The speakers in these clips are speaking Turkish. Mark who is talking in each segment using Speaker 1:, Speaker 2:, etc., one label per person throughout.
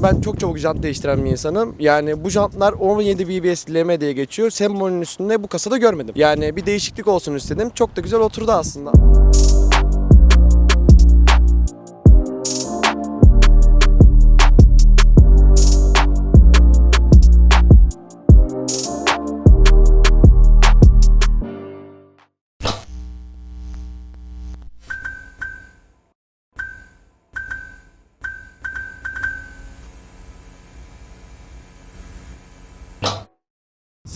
Speaker 1: Ben çok çabuk jant değiştiren bir insanım. Yani bu jantlar 17 BBS LM diye geçiyor. Sembolün üstünde bu kasada görmedim. Yani bir değişiklik olsun istedim. Çok da güzel oturdu aslında.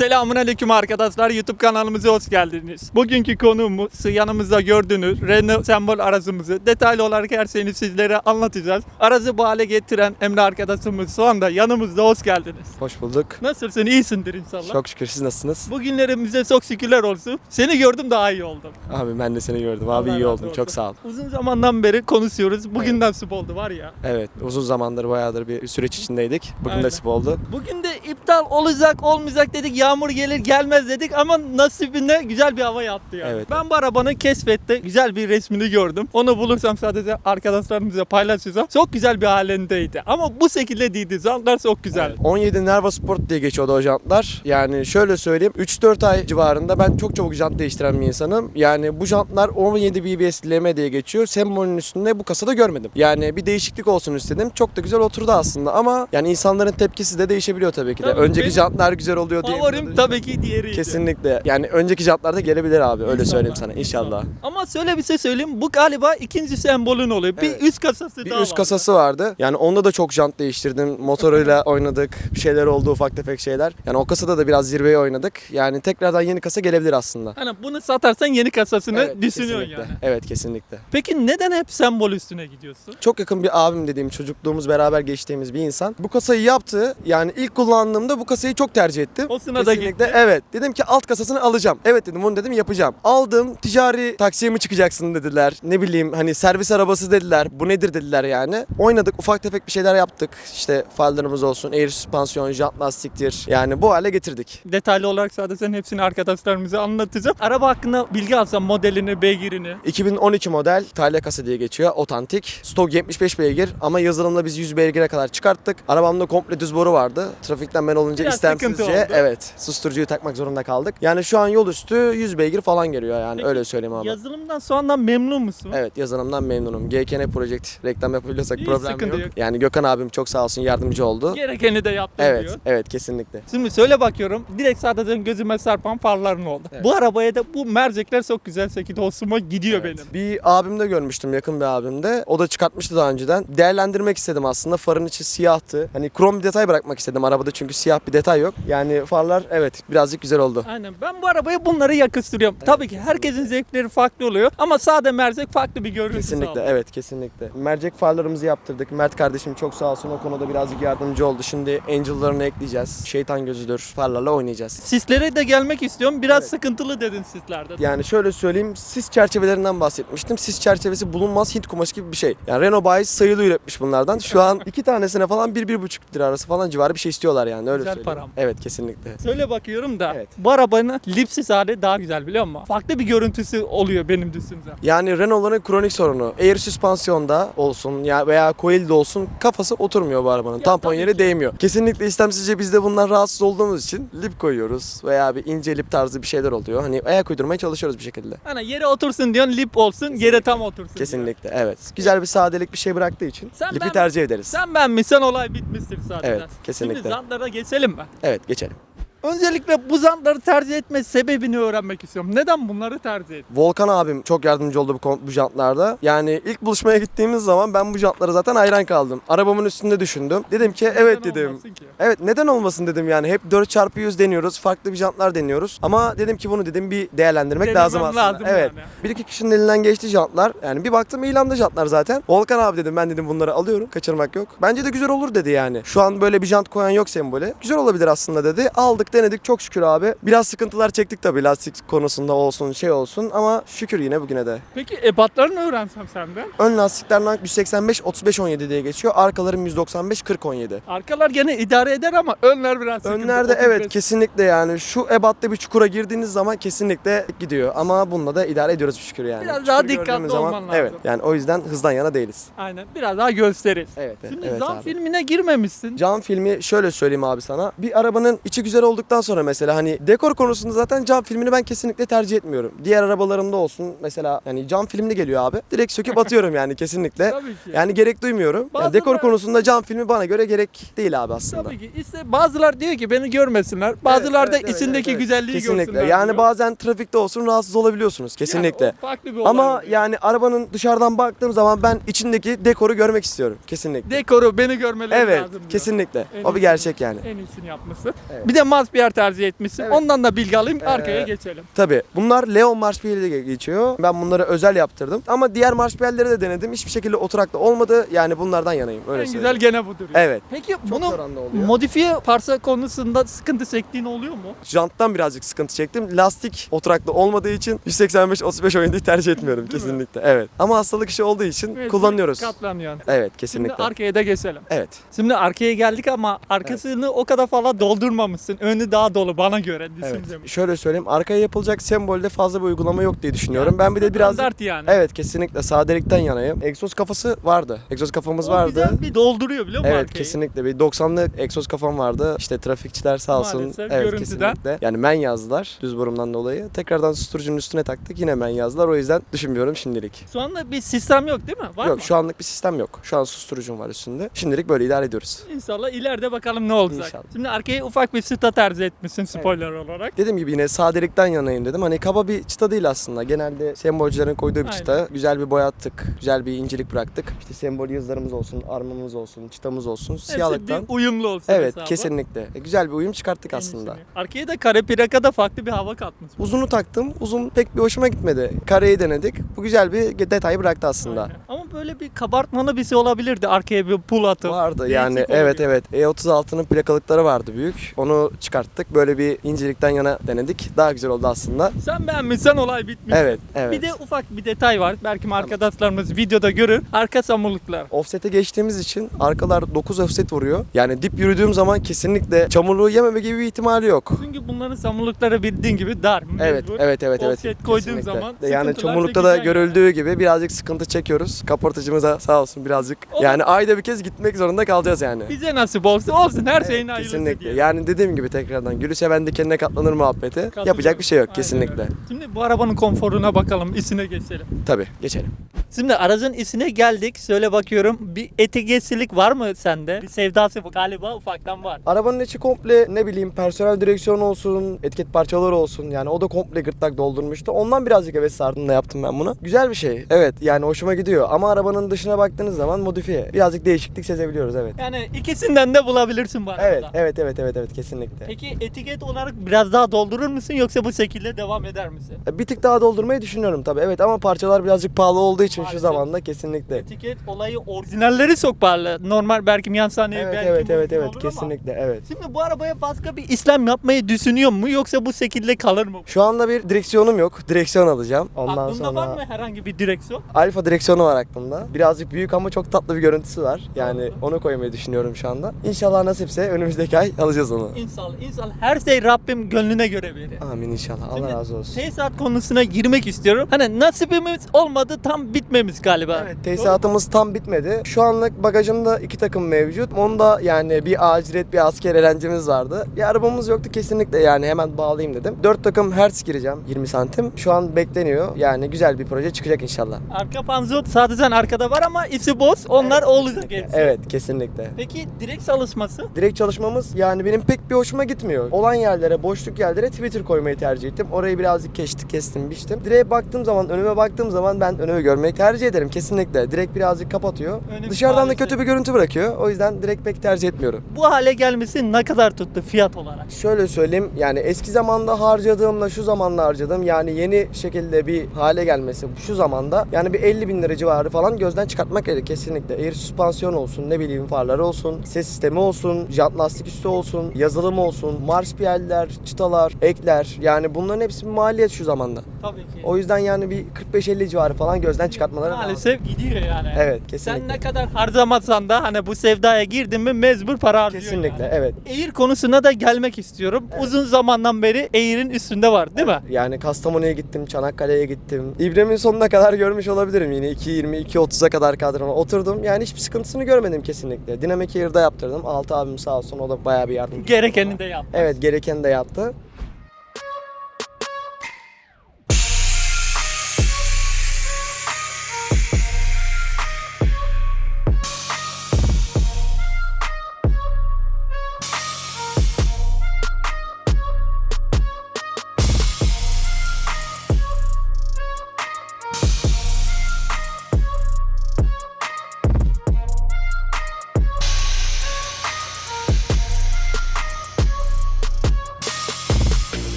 Speaker 2: Selamun aleyküm arkadaşlar. YouTube kanalımıza hoş geldiniz. Bugünkü konuğumuz yanımızda gördüğünüz Renault sembol aracımızı detaylı olarak her şeyini sizlere anlatacağız. Aracı bu hale getiren Emre arkadaşımız şu anda yanımızda hoş geldiniz.
Speaker 1: Hoş bulduk.
Speaker 2: Nasılsın? İyisindir inşallah.
Speaker 1: Çok şükür siz nasılsınız?
Speaker 2: Bugünlerimize çok şükürler olsun. Seni gördüm daha iyi oldum.
Speaker 1: Abi ben de seni gördüm. Abi
Speaker 2: Allah
Speaker 1: iyi oldum.
Speaker 2: olsun.
Speaker 1: Çok sağ ol.
Speaker 2: Uzun zamandan beri konuşuyoruz. Bugün nasip oldu var ya.
Speaker 1: Evet uzun zamandır bayağıdır bir süreç içindeydik. Bugün
Speaker 2: Aynen.
Speaker 1: nasip oldu.
Speaker 2: Bugün de iptal olacak olmayacak dedik. Yağmur gelir gelmez dedik ama nasibine güzel bir hava yaptı yani.
Speaker 1: Evet.
Speaker 2: Ben bu arabanın keşfette güzel bir resmini gördüm. Onu bulursam sadece arkadaşlarımızla paylaşacağım. Çok güzel bir halindeydi. Ama bu şekilde değildi. Zantlar çok güzel.
Speaker 1: Evet. 17 Nerva Sport diye geçiyordu o jantlar. Yani şöyle söyleyeyim 3-4 ay civarında ben çok çabuk jant değiştiren bir insanım. Yani bu jantlar 17 BBS LM diye geçiyor. Sembolün üstünde bu kasada görmedim. Yani bir değişiklik olsun istedim. Çok da güzel oturdu aslında ama yani insanların tepkisi de değişebiliyor tabii ki de.
Speaker 2: Tabii,
Speaker 1: Önceki
Speaker 2: benim
Speaker 1: jantlar güzel oluyor diye.
Speaker 2: Favorim tabii ki diğeriydi.
Speaker 1: Kesinlikle. Yani önceki jantlarda gelebilir abi. Öyle söyleyeyim sana inşallah.
Speaker 2: Ama şöyle bir şey söyleyeyim. Bu galiba ikinci sembolün oluyor.
Speaker 1: Evet.
Speaker 2: Bir üst kasası
Speaker 1: Bir
Speaker 2: daha
Speaker 1: üst
Speaker 2: var.
Speaker 1: kasası vardı. Yani onda da çok jant değiştirdim. Motoruyla oynadık. Bir şeyler oldu ufak tefek şeyler. Yani o kasada da biraz zirveye oynadık. Yani tekrardan yeni kasa gelebilir aslında.
Speaker 2: Hani bunu satarsan yeni kasasını
Speaker 1: Evet,
Speaker 2: düşünüyorsun
Speaker 1: kesinlikle.
Speaker 2: yani.
Speaker 1: Evet kesinlikle.
Speaker 2: Peki neden hep sembol üstüne gidiyorsun?
Speaker 1: Çok yakın bir abim dediğim çocukluğumuz beraber geçtiğimiz bir insan. Bu kasayı yaptı. Yani ilk kullandığımda bu kasayı çok tercih ettim.
Speaker 2: O
Speaker 1: Kesinlikle
Speaker 2: gitti.
Speaker 1: evet. Dedim ki alt kasasını alacağım. Evet dedim bunu dedim yapacağım. Aldım. Ticari taksiye mi çıkacaksın dediler. Ne bileyim hani servis arabası dediler. Bu nedir dediler yani. Oynadık ufak tefek bir şeyler yaptık. İşte farlarımız olsun. Air süspansiyon, jant lastiktir. Yani bu hale getirdik.
Speaker 2: Detaylı olarak zaten hepsini arkadaşlarımıza anlatacağım. Araba hakkında bilgi alsam modelini, beygirini.
Speaker 1: 2012 model Talya kasa diye geçiyor. Otantik. Stok 75 beygir ama yazılımla biz 100 beygire kadar çıkarttık. Arabamda komple düz boru vardı. Trafikten ben olunca
Speaker 2: Biraz sıkıntı
Speaker 1: istemsizce
Speaker 2: oldu.
Speaker 1: evet susturucuyu takmak zorunda kaldık. Yani şu an yol üstü 100 beygir falan geliyor yani
Speaker 2: Peki,
Speaker 1: öyle söyleyeyim abi.
Speaker 2: Yazılımdan soğandan memnun musun?
Speaker 1: Evet yazılımdan memnunum. GKN Project reklam yapabiliyorsak
Speaker 2: İyi,
Speaker 1: problem yok.
Speaker 2: yok.
Speaker 1: Yani Gökhan abim çok sağ olsun yardımcı oldu.
Speaker 2: Gerekeni de yaptım
Speaker 1: Evet,
Speaker 2: diyor.
Speaker 1: evet kesinlikle.
Speaker 2: Şimdi söyle bakıyorum. Direkt sadece gözüme sarpan farların oldu.
Speaker 1: Evet.
Speaker 2: Bu arabaya da bu mercekler çok güzel şekilde hoşuma gidiyor
Speaker 1: Evet.
Speaker 2: benim.
Speaker 1: Bir abimde görmüştüm yakın bir abimde. O da çıkartmıştı daha önceden. Değerlendirmek istedim aslında. Farın içi siyahtı. Hani krom bir detay bırakmak istedim arabada çünkü siyah bir detay yok. Yani farlar evet birazcık güzel oldu.
Speaker 2: Aynen. Ben bu arabaya bunları yakıştırıyorum. Tabii ki herkesin zevkleri farklı oluyor ama sade mercek farklı bir görüntü
Speaker 1: Kesinlikle evet kesinlikle. Mercek farlarımızı yaptırdık. Mert kardeşim çok sağ olsun o konuda birazcık yardımcı oldu. Şimdi Angel'larını ekleyeceğiz. Şeytan gözüdür farlarla oynayacağız.
Speaker 2: Sislere de gelmek istiyorum. Biraz
Speaker 1: Evet.
Speaker 2: sıkıntılı dedin sislerde.
Speaker 1: Yani şöyle söyleyeyim sis çerçevelerinden bahsetmiştim. Sis çerçevesi bulunmaz Hint kumaşı gibi bir şey. Yani Renault bayi sayılı üretmiş bunlardan. Şu an iki tanesine falan 1-1,5 lira arası falan civarı bir şey istiyorlar yani öyle
Speaker 2: Güzel
Speaker 1: söyleyeyim.
Speaker 2: para mı?
Speaker 1: Evet kesinlikle.
Speaker 2: Söyle bakıyorum da
Speaker 1: Evet.
Speaker 2: bu arabanın lipsiz hali daha güzel biliyor musun? Farklı bir görüntüsü oluyor benim düşüncem.
Speaker 1: Yani Renault'ların kronik sorunu. Air süspansiyonda olsun ya veya coil'de olsun kafası oturmuyor bu arabanın. Tampon
Speaker 2: tabii
Speaker 1: yeri değmiyor. Kesinlikle istemsizce biz de bundan rahatsız olduğumuz için lip koyuyoruz veya bir ince lip tarzı bir şeyler oluyor. Hani ayak uydurmaya çalışıyoruz bir şekilde.
Speaker 2: Hani yere otursun diyorsun lip olsun yere tam otursun diyor.
Speaker 1: Kesinlikle evet. Güzel bir sadelik bir şey bıraktığı için
Speaker 2: Sen
Speaker 1: lipi
Speaker 2: ben-
Speaker 1: tercih ederiz.
Speaker 2: Sen beğenmişsen olay bitmiştir zaten.
Speaker 1: Evet, kesinlikle.
Speaker 2: Şimdi zantlara geçelim mi?
Speaker 1: Evet geçelim.
Speaker 2: Öncelikle bu zantları tercih etme sebebini öğrenmek istiyorum. Neden bunları tercih ettin?
Speaker 1: Volkan abim çok yardımcı oldu bu, bu jantlarda. Yani ilk buluşmaya gittiğimiz zaman ben bu jantlara zaten hayran kaldım. Arabamın üstünde düşündüm. Dedim ki evet
Speaker 2: Neden
Speaker 1: dedim.
Speaker 2: olmasın ki?
Speaker 1: Evet neden olmasın dedim yani. Hep 4x100 deniyoruz. Farklı bir jantlar deniyoruz. Ama dedim ki bunu dedim bir değerlendirmek
Speaker 2: Denemem
Speaker 1: lazım aslında.
Speaker 2: lazım
Speaker 1: evet.
Speaker 2: yani.
Speaker 1: Bir iki kişinin elinden geçti jantlar. Yani bir baktım ilanda jantlar zaten. Volkan abi dedim ben dedim bunları alıyorum. Kaçırmak yok. Bence de güzel olur dedi yani. Şu an böyle bir jant koyan yok sembole. Güzel olabilir aslında dedi. Aldık Denedik denedik çok şükür abi. Biraz sıkıntılar çektik tabii lastik konusunda olsun şey olsun ama şükür yine bugüne de.
Speaker 2: Peki ebatlarını öğrensem senden.
Speaker 1: Ön lastiklerden 185 35 17 diye geçiyor. Arkalarım 195 40 17.
Speaker 2: Arkalar gene idare eder ama önler biraz sıkıntı.
Speaker 1: Önlerde
Speaker 2: 35.
Speaker 1: evet kesinlikle yani şu ebatta bir çukura girdiğiniz zaman kesinlikle gidiyor. Ama bununla da idare ediyoruz şükür yani.
Speaker 2: Biraz
Speaker 1: Çukur
Speaker 2: daha
Speaker 1: gördüğümüz
Speaker 2: dikkatli olman lazım.
Speaker 1: Evet yani o yüzden hızdan yana değiliz.
Speaker 2: Aynen biraz daha gösteririz.
Speaker 1: Evet.
Speaker 2: Şimdi
Speaker 1: evet
Speaker 2: zam
Speaker 1: abi.
Speaker 2: filmine girmemişsin.
Speaker 1: Cam filmi şöyle söyleyeyim abi sana. Bir arabanın içi güzel olduktan sonra mesela hani dekor konusunda zaten cam filmini ben kesinlikle tercih etmiyorum. Diğer arabalarımda olsun mesela yani cam filmli geliyor abi. Direkt söküp atıyorum yani kesinlikle.
Speaker 2: Tabii ki.
Speaker 1: Yani gerek duymuyorum. Yani dekor konusunda cam filmi bana göre gerek değil abi aslında.
Speaker 2: Tabii ki. İşte bazılar diyor ki beni görmesinler. Bazılar da
Speaker 1: evet, evet,
Speaker 2: içindeki
Speaker 1: evet.
Speaker 2: güzelliği
Speaker 1: Kesinlikle.
Speaker 2: görsünler
Speaker 1: Yani
Speaker 2: diyor.
Speaker 1: bazen trafikte olsun rahatsız olabiliyorsunuz kesinlikle.
Speaker 2: Yani o farklı bir olay
Speaker 1: Ama
Speaker 2: oluyor.
Speaker 1: yani arabanın dışarıdan baktığım zaman ben içindeki dekoru görmek istiyorum kesinlikle.
Speaker 2: dekoru beni görmeleri
Speaker 1: Evet,
Speaker 2: lazım. diyor.
Speaker 1: kesinlikle.
Speaker 2: En
Speaker 1: O bir gerçek yani.
Speaker 2: En iyisini yapmışsın. Bir de maz bir yer tercih etmişsin.
Speaker 1: Evet.
Speaker 2: Ondan da bilgi alayım. Arkaya
Speaker 1: Ee,
Speaker 2: geçelim.
Speaker 1: Tabii. Bunlar Leon marşpiyeli de geçiyor. Ben bunları özel yaptırdım. Ama diğer marşpiyelleri de denedim. Hiçbir şekilde oturaklı olmadı. Yani bunlardan yanayım. Öyle
Speaker 2: en güzel
Speaker 1: söyleyeyim.
Speaker 2: gene budur. yani.
Speaker 1: Evet.
Speaker 2: Peki
Speaker 1: Çok
Speaker 2: bunu
Speaker 1: oranlı oluyor.
Speaker 2: modifiye parça konusunda sıkıntı çektiğin oluyor mu?
Speaker 1: Janttan birazcık sıkıntı çektim. Lastik oturaklı olmadığı için 185 35 oyuncu tercih etmiyorum kesinlikle. Evet. Ama hastalık işi olduğu için
Speaker 2: Evet,
Speaker 1: kullanıyoruz.
Speaker 2: Katlanıyorsun.
Speaker 1: Evet,
Speaker 2: Şimdi
Speaker 1: kesinlikle.
Speaker 2: arkaya da geçelim.
Speaker 1: Evet.
Speaker 2: Şimdi arkaya geldik ama arkasını o kadar fazla doldurmamışsın. Önü daha dolu bana göre
Speaker 1: Evet. Şöyle söyleyeyim. Arkaya yapılacak sembolde fazla bir uygulama yok diye düşünüyorum. ben bir de biraz
Speaker 2: Standart yani.
Speaker 1: Evet kesinlikle sağ delikten yanayım. Egzoz kafası vardı. Egzoz kafamız
Speaker 2: O
Speaker 1: vardı.
Speaker 2: güzel bir dolduruyor biliyor musun
Speaker 1: Evet
Speaker 2: arkayı?
Speaker 1: kesinlikle bir 90'lı egzoz kafam vardı. İşte trafikçiler sağ olsun.
Speaker 2: Maalesef
Speaker 1: evet
Speaker 2: görüntüden.
Speaker 1: kesinlikle. Yani men yazdılar düz borumdan dolayı. Tekrardan susturucunun üstüne taktık yine men yazdılar. O yüzden düşünmüyorum şimdilik.
Speaker 2: Şu anda bir sistem yok değil mi? Var
Speaker 1: yok
Speaker 2: mı?
Speaker 1: şu anlık bir sistem yok. Şu an susturucum var üstünde. Şimdilik böyle idare ediyoruz.
Speaker 2: İnşallah ileride bakalım ne olacak.
Speaker 1: İnşallah.
Speaker 2: Şimdi arkaya ufak bir çıta tercih etmişsin spoiler olarak.
Speaker 1: Dediğim gibi yine sağ delikten yanayım dedim. Hani kaba bir çıta değil aslında. Genelde sembolcilerin koyduğu bir
Speaker 2: Aynen.
Speaker 1: çıta. Güzel bir boyattık. Güzel bir incelik bıraktık. İşte sembol yazılarımız olsun, armamız olsun, çıtamız olsun.
Speaker 2: Hepsi
Speaker 1: Siyahlıktan.
Speaker 2: bir uyumlu olsun
Speaker 1: Evet
Speaker 2: hesabı.
Speaker 1: kesinlikle. E, Güzel bir uyum çıkarttık
Speaker 2: En
Speaker 1: aslında.
Speaker 2: iyisini. Arkaya da kare plakada farklı bir hava katmış.
Speaker 1: Uzunu taktım. Uzun pek bir hoşuma gitmedi. Kareyi denedik. Bu güzel bir detay bıraktı aslında.
Speaker 2: Aynen. Ama böyle bir kabartmalı bir şey olabilirdi. Arkaya bir pul atıp.
Speaker 1: Vardı yani evet evet E36'nın plakalıkları vardı büyük. Onu çıkarttık. Böyle bir incelikten yana denedik. Daha güzel oldu aslında.
Speaker 2: Sen beğenmişsen olay bitmiş.
Speaker 1: Evet evet.
Speaker 2: Bir de ufak bir detay var. Belki arkadaşlarımız videoda görür. Arka samurluklar.
Speaker 1: Offset'e geçtiğimiz için arkalar 9 offset vuruyor. Yani dip yürüdüğüm zaman kesinlikle çamurluğu yememe gibi bir ihtimali yok.
Speaker 2: Çünkü bunların samurlukları bildiğin gibi dar.
Speaker 1: Evet,
Speaker 2: mecbur.
Speaker 1: evet, evet, evet.
Speaker 2: Offset koyduğun
Speaker 1: Kesinlikle.
Speaker 2: zaman
Speaker 1: yani çamurlukta da görüldüğü gibi birazcık sıkıntı çekiyoruz. Kaportacımıza sağ olsun birazcık.
Speaker 2: O-
Speaker 1: Yani ayda bir kez gitmek zorunda kalacağız yani.
Speaker 2: Bize nasip olsun olsun her şeyin
Speaker 1: Evet,
Speaker 2: hayırlısı
Speaker 1: kesinlikle.
Speaker 2: diye.
Speaker 1: Yani dediğim gibi tekrardan gülü seven dikenine katlanır muhabbeti. Yapacak bir şey yok
Speaker 2: Aynen
Speaker 1: kesinlikle.
Speaker 2: öyle. Şimdi bu arabanın konforuna bakalım, isine geçelim.
Speaker 1: Tabii geçelim.
Speaker 2: Şimdi aracın isine geldik. Şöyle bakıyorum. Bir etiketsizlik var mı sende? Bir sevdası galiba ufaktan var.
Speaker 1: Arabanın içi komple ne bileyim personel direksiyon olsun, etiket parçaları olsun. Yani o da komple gırtlak doldurmuştu. Ondan birazcık heves sardığında yaptım ben bunu. Güzel bir şey. Evet yani hoşuma gidiyor. Ama arabanın dışına baktığınız zaman modifiye. Birazcık değişiklik sezebiliyoruz evet.
Speaker 2: Yani ikisinden de bulabilirsin bu arabada.
Speaker 1: Evet, evet, evet, evet, evet kesinlikle.
Speaker 2: Peki etiket olarak biraz daha doldurur musun yoksa bu şekilde devam eder misin?
Speaker 1: Bir tık daha doldurmayı düşünüyorum tabii. Evet ama parçalar birazcık pahalı olduğu için
Speaker 2: Maalesef.
Speaker 1: şu zamanda kesinlikle.
Speaker 2: Etiket olayı orijinalleri çok pahalı. Normal belki yan saniye
Speaker 1: Evet,
Speaker 2: belki
Speaker 1: evet, evet,
Speaker 2: mümkün
Speaker 1: evet,
Speaker 2: olur ama-
Speaker 1: kesinlikle evet.
Speaker 2: Şimdi bu arabaya başka bir işlem yapmayı düşünüyor mu yoksa bu şekilde kalır mı?
Speaker 1: Şu anda bir direksiyonum yok. Direksiyon alacağım. Ondan
Speaker 2: Aklında
Speaker 1: sonra
Speaker 2: var mı herhangi bir direksiyon?
Speaker 1: Alfa direksiyonu var aklımda. Birazcık büyük ama çok tatlı bir görüntüsü var. Yani onu koymayı düşünüyorum şu anda. İnşallah nasipse önümüzdeki ay alacağız onu.
Speaker 2: İnşallah, inşallah her şey Rabbim gönlüne göre verir.
Speaker 1: Amin inşallah. Allah razı olsun.
Speaker 2: Tesisat konusuna girmek istiyorum. Hani nasibimiz olmadı tam bitmemiş galiba.
Speaker 1: Evet, tesisatımız tam bitmedi. Şu anlık bagajımda iki takım mevcut. Onda yani bir acilet bir asker eğlencemiz vardı. Bir arabamız yoktu kesinlikle yani hemen bağlayayım dedim. Dört takım hertz gireceğim 20 santim. Şu an bekleniyor. Yani güzel bir proje çıkacak inşallah.
Speaker 2: Arka panzot sadece arkada var ama içi boz. Onlar olacak hepsi.
Speaker 1: Evet kesinlikle.
Speaker 2: Peki direkt çalışması?
Speaker 1: Direkt çalışmamız yani benim pek bir hoşuma gitmiyor. Olan yerlere, boşluk yerlere Twitter koymayı tercih ettim. Orayı birazcık keşti, kestim, biçtim. Direğe baktığım zaman, önüme baktığım zaman ben önümü görmeyi tercih ederim kesinlikle. Direkt birazcık kapatıyor.
Speaker 2: Önüm
Speaker 1: Dışarıdan da
Speaker 2: maalesef.
Speaker 1: kötü bir görüntü bırakıyor. O yüzden direkt pek tercih etmiyorum.
Speaker 2: Bu hale gelmesi ne kadar tuttu fiyat olarak?
Speaker 1: Şöyle söyleyeyim yani eski zamanda harcadığımla şu zamanda harcadım yani yeni şekilde bir hale gelmesi şu zamanda yani bir 50 bin lira civarı falan falan gözden çıkartmak gerek kesinlikle. Air süspansiyon olsun, ne bileyim farları olsun, ses sistemi olsun, jant lastik üstü olsun, yazılım olsun, marş piyaller, çıtalar, ekler. Yani bunların hepsi bir maliyet şu zamanda.
Speaker 2: Tabii ki.
Speaker 1: O yüzden yani bir 45-50 civarı falan gözden çıkartmaları lazım.
Speaker 2: Maalesef gidiyor yani.
Speaker 1: Evet
Speaker 2: Sen
Speaker 1: kesinlikle.
Speaker 2: ne kadar harcamasan da hani bu sevdaya girdin mi mecbur para harcıyorsun.
Speaker 1: Kesinlikle
Speaker 2: yani.
Speaker 1: evet.
Speaker 2: Air konusuna da gelmek istiyorum. Uzun zamandan beri Air'in üstünde var değil mi?
Speaker 1: Yani Kastamonu'ya gittim, Çanakkale'ye gittim. İbrahim'in sonuna kadar görmüş olabilirim yine 2.20, 2.30'a kadar kadrona oturdum. Yani hiçbir sıkıntısını görmedim kesinlikle. Dinamik Air'da yaptırdım. Altı abim sağ olsun o da bayağı bir yardımcı.
Speaker 2: Gerekeni de yap.
Speaker 1: Evet gerekeni de yaptı.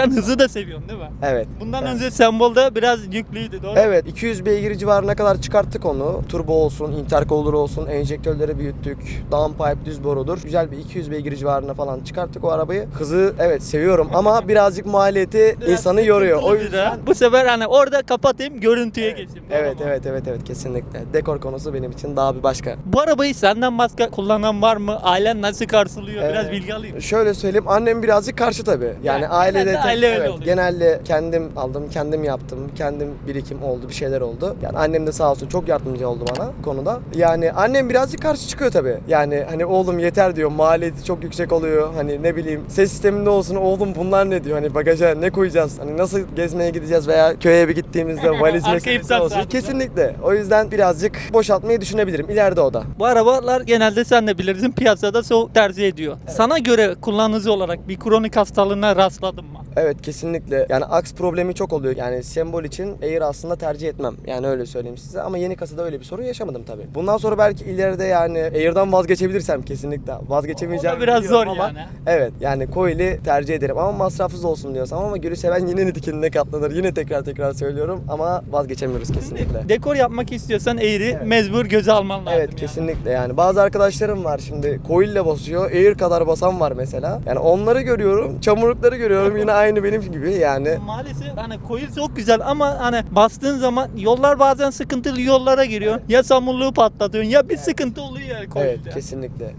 Speaker 2: Sen hızı da seviyorsun değil mi?
Speaker 1: Evet.
Speaker 2: Bundan
Speaker 1: Ben-
Speaker 2: önce sembolda biraz yüklüydü doğru?
Speaker 1: Evet 200 beygir civarına kadar çıkarttık onu. Turbo olsun, intercooler olsun, enjektörleri büyüttük. Downpipe düz borudur. Güzel bir 200 beygir civarına falan çıkarttık o arabayı. Hızı evet seviyorum ama birazcık maliyeti
Speaker 2: Biraz
Speaker 1: insanı yoruyor. O yüzden
Speaker 2: de. Bu sefer hani orada kapatayım görüntüye geçeyim. doğru
Speaker 1: Evet
Speaker 2: mu?
Speaker 1: evet evet evet kesinlikle. Dekor konusu benim için daha bir başka.
Speaker 2: Bu arabayı senden başka kullanan var mı? Ailen nasıl karşılıyor? Biraz
Speaker 1: Ee,
Speaker 2: bilgi alayım.
Speaker 1: Şöyle söyleyeyim annem birazcık karşı tabii. Yani,
Speaker 2: Yani
Speaker 1: ailede
Speaker 2: genelde öyle
Speaker 1: evet,
Speaker 2: oluyor.
Speaker 1: genelde kendim aldım, kendim yaptım, kendim birikim oldu, bir şeyler oldu. Yani annem de sağ olsun çok yardımcı oldu bana bu konuda. Yani annem birazcık karşı çıkıyor tabii. Yani hani oğlum yeter diyor, maliyeti çok yüksek oluyor. Hani ne bileyim ses sisteminde olsun oğlum bunlar ne diyor? Hani bagaja ne koyacağız? Hani nasıl gezmeye gideceğiz veya köye bir gittiğimizde valiz meselesi olsun. Kesinlikle. O yüzden birazcık boşaltmayı düşünebilirim. İleride o da.
Speaker 2: Bu arabalar genelde sen de bilirsin piyasada çok tercih ediyor. Sana göre kullanıcı olarak bir kronik hastalığına rastladın mı?
Speaker 1: Evet kesinlikle. Yani aks problemi çok oluyor. Yani sembol için Air aslında tercih etmem. Yani öyle söyleyeyim size ama yeni kasada öyle bir sorun yaşamadım tabii. Bundan sonra belki ileride yani Air'dan vazgeçebilirsem kesinlikle vazgeçemeyeceğim.
Speaker 2: O da biraz zor
Speaker 1: ama
Speaker 2: yani.
Speaker 1: Evet yani Coil'i tercih ederim ama masrafsız olsun diyorsam ama gülü seven yine dikenine katlanır. Yine tekrar tekrar söylüyorum ama vazgeçemiyoruz kesinlikle.
Speaker 2: Dekor yapmak istiyorsan Air'i
Speaker 1: Evet.
Speaker 2: mecbur göze alman lazım.
Speaker 1: Evet
Speaker 2: yani.
Speaker 1: kesinlikle yani bazı arkadaşlarım var şimdi coil'le basıyor air kadar basan var mesela yani onları görüyorum çamurlukları görüyorum yine aynı benim gibi yani
Speaker 2: Maalesef hani coil çok güzel ama hani bastığın zaman yollar bazen sıkıntılı yollara giriyor. Ya samurluğu patlatıyorsun ya bir sıkıntı oluyor yani coil'de.
Speaker 1: evet kesinlikle.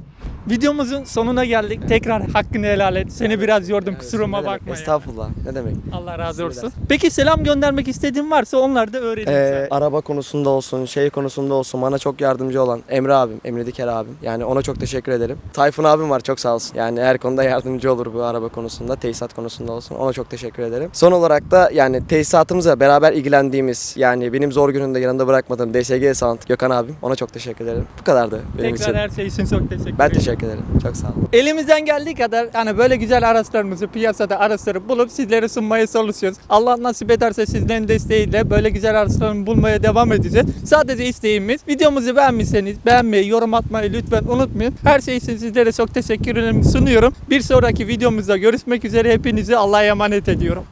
Speaker 2: Videomuzun sonuna geldik. Tekrar hakkını helal et. Seni biraz yordum kusuruma bakma. ya.
Speaker 1: Estağfurullah ne demek.
Speaker 2: Allah razı olsun. Peki selam göndermek istediğin varsa onlar da öğrenin
Speaker 1: Ee, araba konusunda olsun, şey konusunda olsun bana çok yardımcı olan Emre abim, Emre Diker abim. Yani ona çok teşekkür ederim. Tayfun abim var çok sağ olsun. Yani her konuda yardımcı olur bu araba konusunda, tesisat konusunda olsun. Ona çok teşekkür ederim. Son olarak da yani tesisatımıza beraber ilgilendiğimiz yani benim zor günümde yanında bırakmadığım DSG Sound Gökhan abim. Ona çok teşekkür ederim. Bu kadardı benim
Speaker 2: Tekrar
Speaker 1: için.
Speaker 2: her şey için çok teşekkür
Speaker 1: Ben
Speaker 2: ederim.
Speaker 1: Teşekkür ederim. Çok sağ olun.
Speaker 2: Elimizden geldiği kadar hani böyle güzel araçlarımızı piyasada araçları bulup sizlere sunmaya çalışıyoruz. Allah nasip ederse sizlerin desteğiyle böyle güzel araçları bulmaya devam edeceğiz. Sadece isteğimiz videomuzu beğenmişseniz beğenmeyi, yorum atmayı lütfen unutmayın. Her şey için sizlere çok teşekkürlerimi sunuyorum. Bir sonraki videomuzda görüşmek üzere hepinizi Allah'a emanet ediyorum.